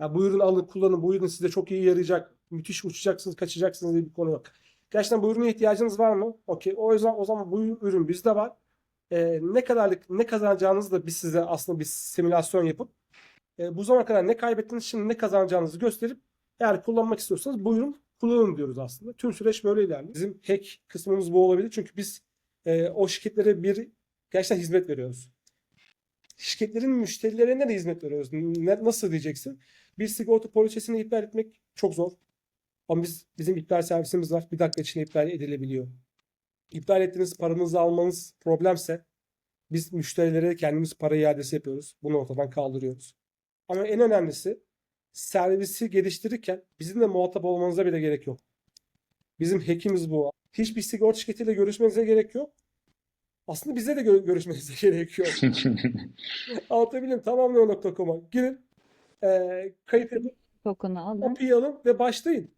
Ya bu ürünü alın kullanın bu ürün size çok iyi yarayacak. Müthiş uçacaksınız kaçacaksınız diye bir konu yok. Gerçekten bu ürüne ihtiyacınız var mı? Okey. O yüzden o zaman bu ürün bizde var. Ee, ne kadarlık ne kazanacağınızı da biz size aslında bir simülasyon yapıp e, bu zamana kadar ne kaybettiniz şimdi ne kazanacağınızı gösterip eğer kullanmak istiyorsanız buyurun kullanın diyoruz aslında. Tüm süreç böyle ilerliyor. Bizim hack kısmımız bu olabilir. Çünkü biz e, o şirketlere bir gerçekten hizmet veriyoruz. Şirketlerin müşterilerine de hizmet veriyoruz. Ne- nasıl diyeceksin? Bir sigorta poliçesini iptal etmek çok zor. Ama biz bizim iptal servisimiz var. Bir dakika içinde iptal edilebiliyor. İptal ettiğiniz paranızı almanız problemse biz müşterilere kendimiz para iadesi yapıyoruz. Bunu ortadan kaldırıyoruz. Ama en önemlisi servisi geliştirirken bizimle muhatap olmanıza bile gerek yok. Bizim hackimiz bu. Hiçbir sigorta şirketiyle görüşmenize gerek yok. Aslında bize de gö- görüşmenize gerek yok. Anlatabiliyor muyum? Tamamlıyor.com'a girin. Ee, kayıt edin. Token'ı alın. API alın ve başlayın.